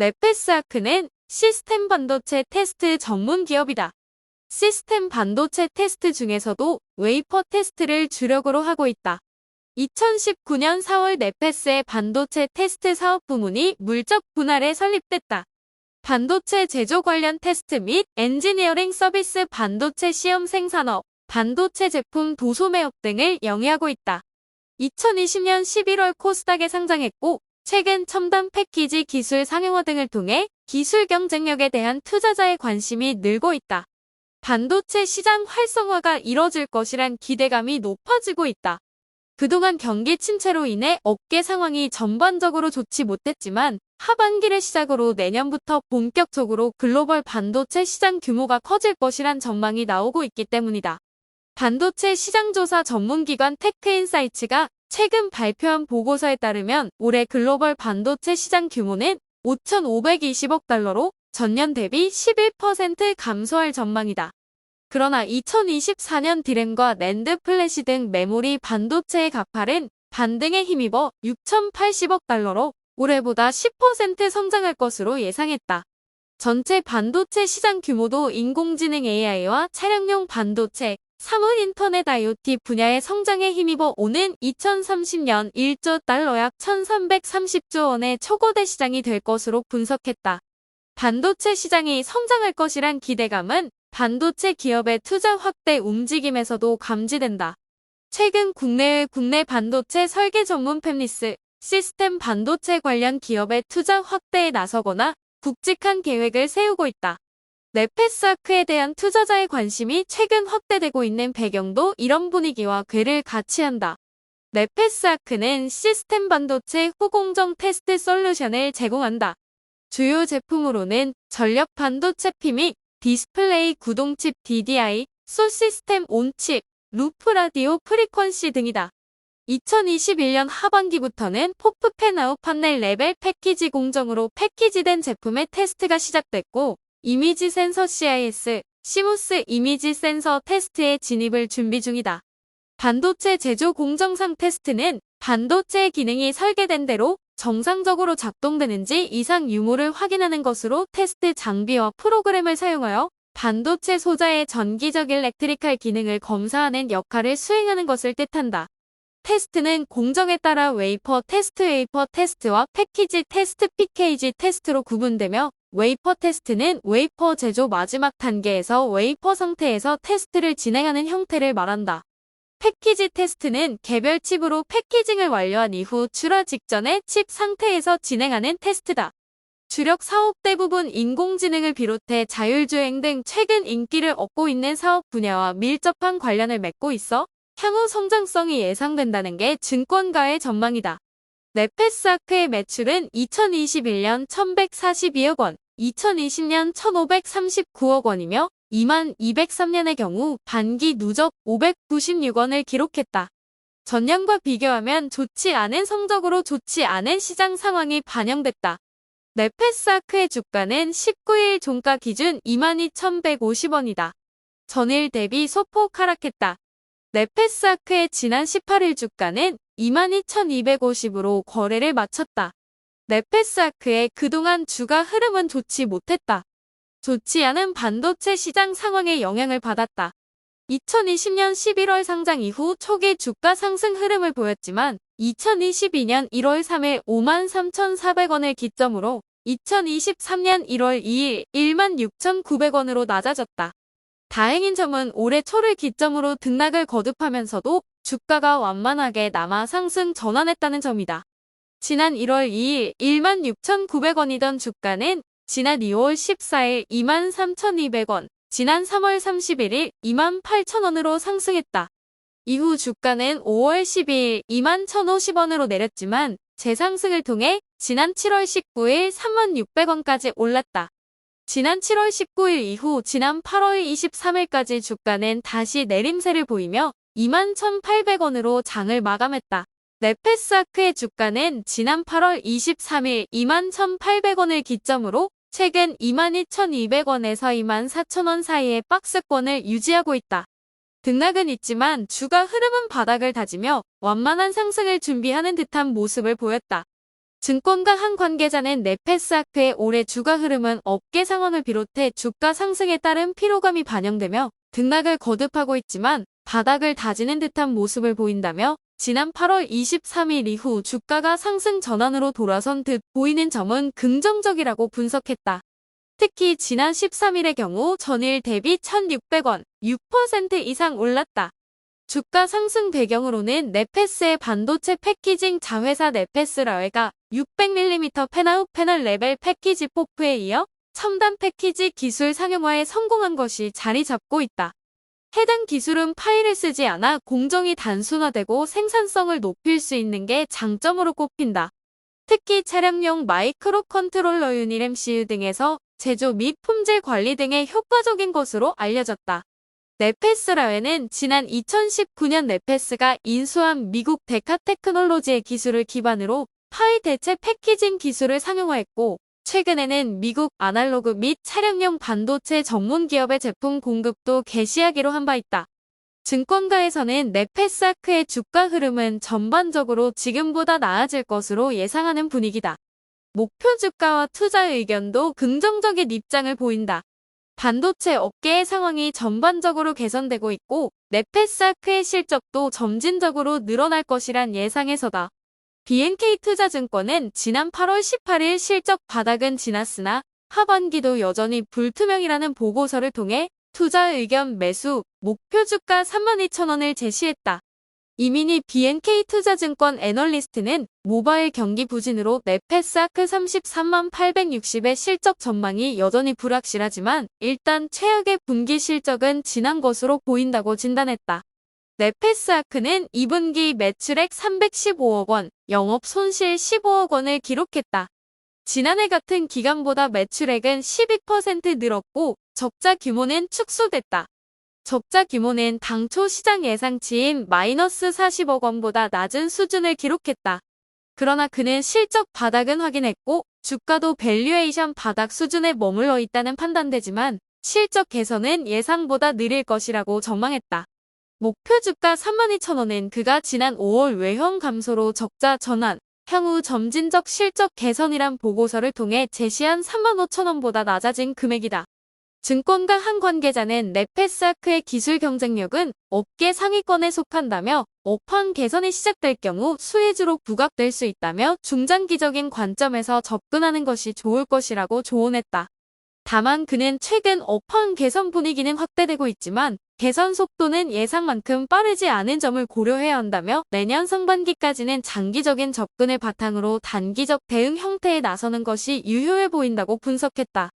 네페스아크는 시스템 반도체 테스트 전문 기업이다. 시스템 반도체 테스트 중에서도 웨이퍼 테스트를 주력으로 하고 있다. 2019년 4월 네페스의 반도체 테스트 사업 부문이 물적 분할에 설립됐다. 반도체 제조 관련 테스트 및 엔지니어링 서비스 반도체 시험 생산업, 반도체 제품 도소매업 등을 영위하고 있다. 2020년 11월 코스닥에 상장했고 최근 첨단 패키지 기술 상용화 등을 통해 기술 경쟁력에 대한 투자자의 관심이 늘고 있다. 반도체 시장 활성화가 이뤄질 것이란 기대감이 높아지고 있다. 그동안 경기 침체로 인해 업계 상황이 전반적으로 좋지 못했지만 하반기를 시작으로 내년부터 본격적으로 글로벌 반도체 시장 규모가 커질 것이란 전망이 나오고 있기 때문이다. 반도체 시장조사 전문기관 테크인사이츠가 최근 발표한 보고서에 따르면 올해 글로벌 반도체 시장 규모는 5,520억 달러로 전년 대비 11% 감소할 전망이다. 그러나 2024년 디램과 랜드 플래시 등 메모리 반도체의 가팔은 반등에 힘입어 6,080억 달러로 올해보다 10% 성장할 것으로 예상했다. 전체 반도체 시장 규모도 인공지능 AI와 차량용 반도체, 사물 인터넷 IoT 분야의 성장에 힘입어 오는 2030년 1조 달러 약 1330조 원의 초거대 시장이 될 것으로 분석했다. 반도체 시장이 성장할 것이란 기대감은 반도체 기업의 투자 확대 움직임에서도 감지된다. 최근 국내의 국내 반도체 설계 전문 팹리스 시스템 반도체 관련 기업의 투자 확대에 나서거나 굵직한 계획을 세우고 있다. 네페스아크에 대한 투자자의 관심이 최근 확대되고 있는 배경도 이런 분위기와 궤를 같이 한다. 네페스아크는 시스템 반도체 후공정 테스트 솔루션을 제공한다. 주요 제품으로는 전력 반도체 피믹, 디스플레이 구동칩 DDI, 소 시스템 온칩, 루프 라디오 프리퀀시 등이다. 2021년 하반기부터는 포프 펜아웃 판넬 레벨 패키지 공정으로 패키지된 제품의 테스트가 시작됐고 이미지 센서 CIS, 시무스 이미지 센서 테스트에 진입을 준비 중이다. 반도체 제조 공정상 테스트는 반도체 기능이 설계된 대로 정상적으로 작동되는지 이상 유무를 확인하는 것으로 테스트 장비와 프로그램을 사용하여 반도체 소자의 전기적 일렉트리칼 기능을 검사하는 역할을 수행하는 것을 뜻한다. 테스트는 공정에 따라 웨이퍼 테스트 웨이퍼 테스트와 패키지 테스트 PKG 테스트로 구분되며 웨이퍼 테스트는 웨이퍼 제조 마지막 단계에서 웨이퍼 상태에서 테스트를 진행하는 형태를 말한다. 패키지 테스트는 개별 칩으로 패키징을 완료한 이후 출하 직전에 칩 상태에서 진행하는 테스트다. 주력 사업 대부분 인공지능을 비롯해 자율주행 등 최근 인기를 얻고 있는 사업 분야와 밀접한 관련을 맺고 있어 향후 성장성이 예상된다는 게 증권가의 전망이다. 네페스아크의 매출은 2021년 1142억 원, 2020년 1539억 원이며 2만 203년의 경우 반기 누적 596원을 기록했다. 전년과 비교하면 좋지 않은 성적으로 좋지 않은 시장 상황이 반영됐다. 네페스아크의 주가는 19일 종가 기준 22,150원이다. 전일 대비 소폭 하락했다. 네페스아크의 지난 18일 주가는 22,250으로 거래를 마쳤다. 네페스아크의 그동안 주가 흐름은 좋지 못했다. 좋지 않은 반도체 시장 상황에 영향을 받았다. 2020년 11월 상장 이후 초기 주가 상승 흐름을 보였지만 2022년 1월 3일 53,400원을 기점으로 2023년 1월 2일 16,900원으로 낮아졌다. 다행인 점은 올해 초를 기점으로 등락을 거듭하면서도 주가가 완만하게 남아 상승 전환했다는 점이다. 지난 1월 2일 16,900원이던 주가는 지난 2월 14일 23,200원, 지난 3월 31일 28,000원으로 상승했다. 이후 주가는 5월 12일 21,050원으로 내렸지만 재상승을 통해 지난 7월 19일 36,600원까지 올랐다. 지난 7월 19일 이후 지난 8월 23일까지 주가는 다시 내림세를 보이며 21,800원으로 장을 마감했다. 네페스아크의 주가는 지난 8월 23일 21,800원을 기점으로 최근 22,200원에서 24,000원 사이의 박스권을 유지하고 있다. 등락은 있지만 주가 흐름은 바닥을 다지며 완만한 상승을 준비하는 듯한 모습을 보였다. 증권가 한 관계자는 네페스아크의 올해 주가 흐름은 업계 상황을 비롯해 주가 상승에 따른 피로감이 반영되며 등락을 거듭하고 있지만 바닥을 다지는 듯한 모습을 보인다며 지난 8월 23일 이후 주가가 상승 전환으로 돌아선 듯 보이는 점은 긍정적이라고 분석했다. 특히 지난 13일의 경우 전일 대비 1,600원, 6% 이상 올랐다. 주가 상승 배경으로는 네페스의 반도체 패키징 자회사 네페스라웨가 600mm 페나우 패널 레벨 패키지 포프에 이어 첨단 패키지 기술 상용화에 성공한 것이 자리 잡고 있다. 해당 기술은 파일을 쓰지 않아 공정이 단순화되고 생산성을 높일 수 있는 게 장점으로 꼽힌다. 특히 차량용 마이크로 컨트롤러 유닛 MCU 등에서 제조 및 품질 관리 등에 효과적인 것으로 알려졌다. 네페스라웨는 지난 2019년 네페스가 인수한 미국 데카 테크놀로지의 기술을 기반으로 파이 대체 패키징 기술을 상용화했고 최근에는 미국 아날로그 및 차량용 반도체 전문 기업의 제품 공급도 개시하기로 한 바 있다. 증권가에서는 네페스아크의 주가 흐름은 전반적으로 지금보다 나아질 것으로 예상하는 분위기다. 목표 주가와 투자 의견도 긍정적인 입장을 보인다. 반도체 업계의 상황이 전반적으로 개선되고 있고 네페스아크의 실적도 점진적으로 늘어날 것이란 예상에서다. BNK 투자증권은 지난 8월 18일 실적 바닥은 지났으나 하반기도 여전히 불투명이라는 보고서를 통해 투자 의견 매수 목표 주가 32,000원을 제시했다. 이민희 BNK 투자증권 애널리스트는 모바일 경기 부진으로 네페스아크 33만 860의 실적 전망이 여전히 불확실하지만 일단 최악의 분기 실적은 지난 것으로 보인다고 진단했다. 네페스아크는 2분기 매출액 315억 원, 영업 손실 15억 원을 기록했다. 지난해 같은 기간보다 매출액은 12% 늘었고 적자 규모는 축소됐다. 적자 규모는 당초 시장 예상치인 마이너스 40억 원보다 낮은 수준을 기록했다. 그러나 그는 실적 바닥은 확인했고 주가도 밸류에이션 바닥 수준에 머물러 있다는 판단되지만 실적 개선은 예상보다 느릴 것이라고 전망했다. 목표 주가 32,000원은 그가 지난 5월 외형 감소로 적자 전환, 향후 점진적 실적 개선이란 보고서를 통해 제시한 35,000원보다 낮아진 금액이다. 증권가 한 관계자는 네페스아크의 기술 경쟁력은 업계 상위권에 속한다며 업황 개선이 시작될 경우 수혜주로 부각될 수 있다며 중장기적인 관점에서 접근하는 것이 좋을 것이라고 조언했다. 다만 그는 최근 업황 개선 분위기는 확대되고 있지만 개선 속도는 예상만큼 빠르지 않은 점을 고려해야 한다며 내년 상반기까지는 장기적인 접근을 바탕으로 단기적 대응 형태에 나서는 것이 유효해 보인다고 분석했다.